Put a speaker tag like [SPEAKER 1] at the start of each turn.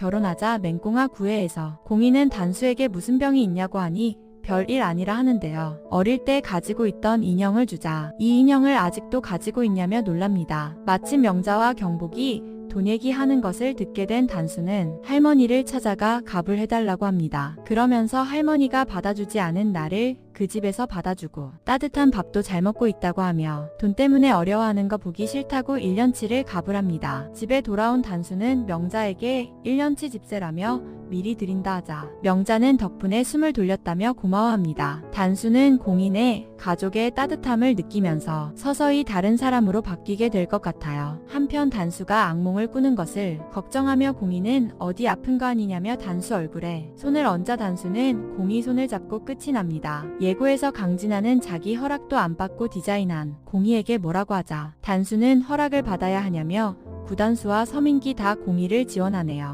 [SPEAKER 1] 결혼하자 맹꽁아 구애해서 공이는 단수에게 무슨 병이 있냐고 하니 별일 아니라 하는데요. 어릴 때 가지고 있던 인형을 주자 이 인형을 아직도 가지고 있냐며 놀랍니다. 마침 명자와 경복이 돈 얘기하는 것을 듣게 된 단수는 할머니를 찾아가 값을 해달라고 합니다. 그러면서 할머니가 받아주지 않은 나를 그 집에서 받아주고 따뜻한 밥도 잘 먹고 있다고 하며 돈 때문에 어려워하는 거 보기 싫다고 1년치를 값을 합니다. 집에 돌아온 단수는 명자에게 1년치 집세라며 미리 드린다 하자 명자는 덕분에 숨을 돌렸다며 고마워합니다. 단수는 공인의 가족의 따뜻함을 느끼면서 서서히 다른 사람으로 바뀌게 될 것 같아요. 한편 단수가 악몽을 꾸는 것을 걱정하며 공인은 어디 아픈 거 아니냐며 단수 얼굴에 손을 얹자 단수는 공이 손을 잡고 끝이 납니다. 예고에서 강진아는 자기 허락도 안 받고 디자인한 공이에게 뭐라고 하자 단수는 허락을 받아야 하냐며 구단수와 서민기 다 공의를 지원하네요.